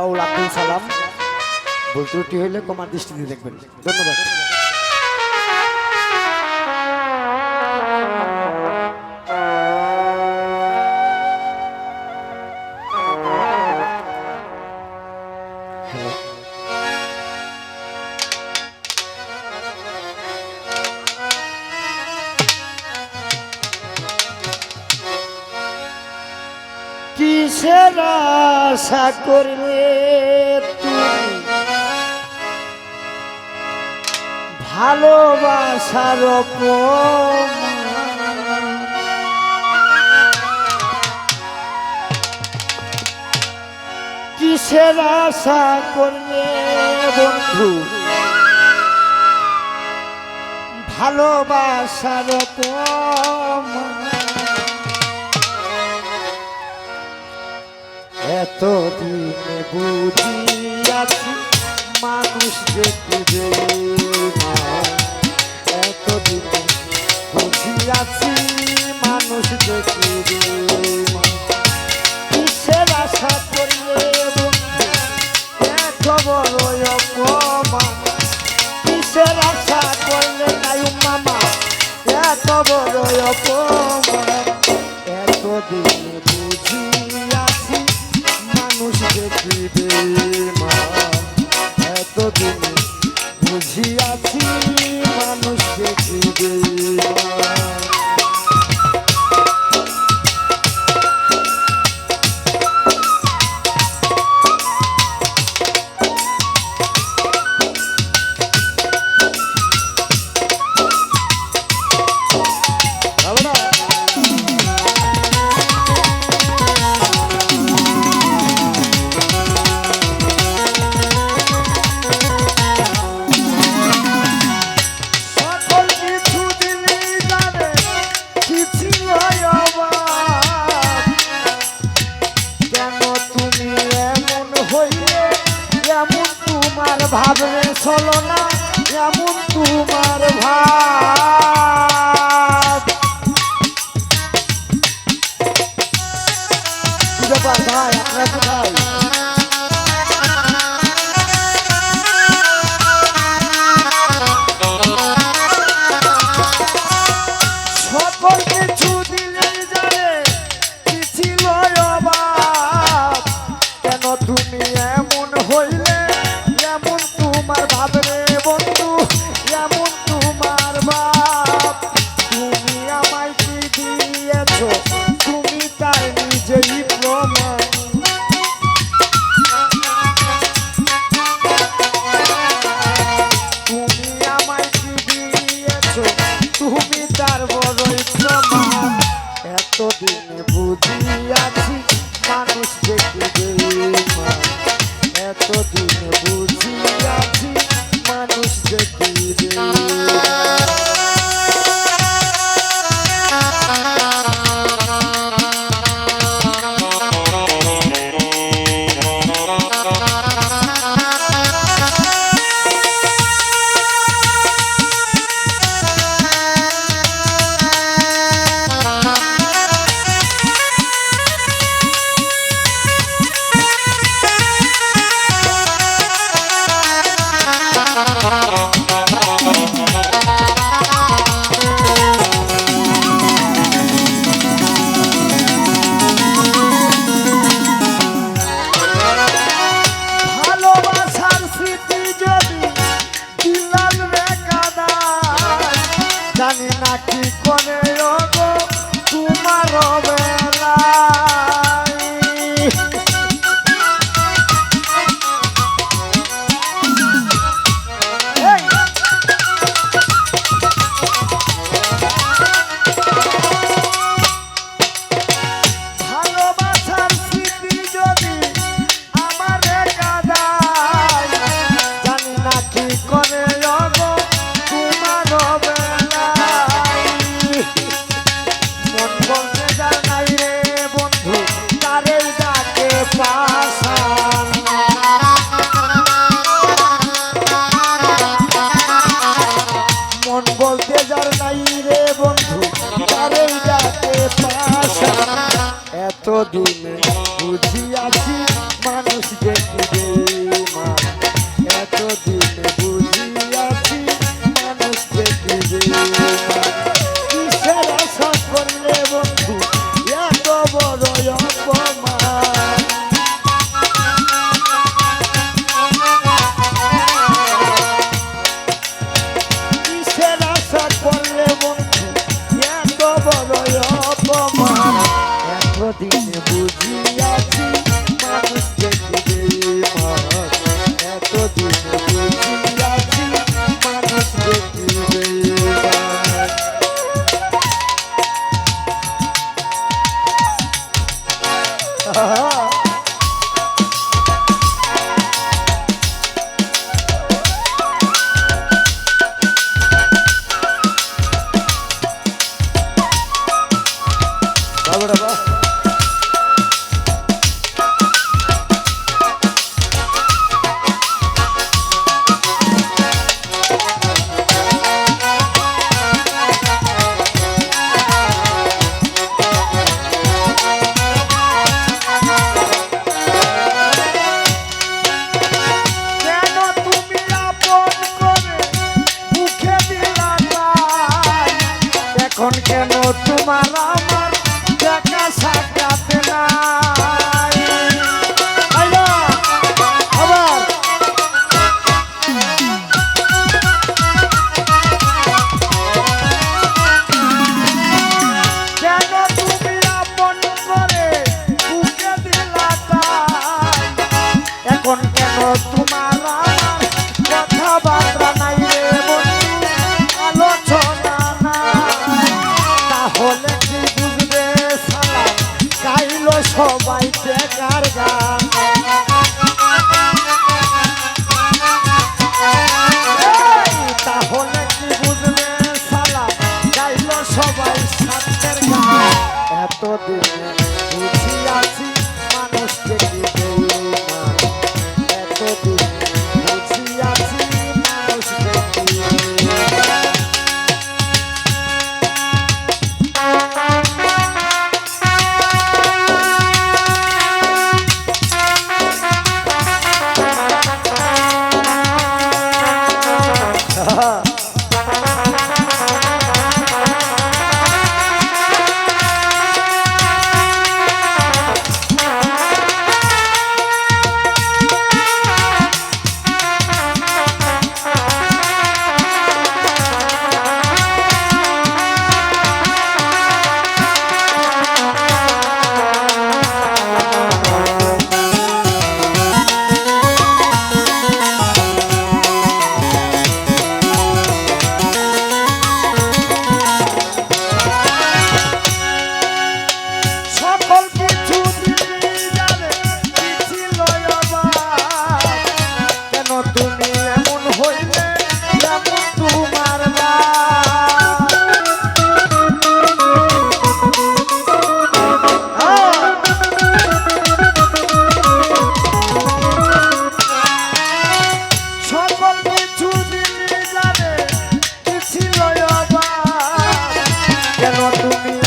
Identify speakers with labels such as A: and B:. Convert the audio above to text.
A: Raul Abdul Salam. ভুল ত্রুটি হইলে কমার দৃষ্টিতে দেখবেন। ধন্যবাদ। কিসের আশা করলে তুমি ভালোবাসার কিসের আশা করলে বন্ধু। ভালোবাসার অপমান। এতদিনে বুঝিয়াছি, মানুষ দেখিবে এতদিনে বুঝিয়াছি, মানুষ দেখিবে কিসের আশা করিলে এত বড় অপমান। কিসের আশা করলে নাই মামা এত বড় অপমান। বুঝিয়াছি মানুষ দেখিবে ভাই আপনার কোথায় তুমি এমন হইলে এমন তোমার ভাবরে তুমি তার বড় এত এতদিন বুঝি নাকি করে এতদিনে বুঝিয়াছি মানুষ যে agora vai. Hova. Thank you.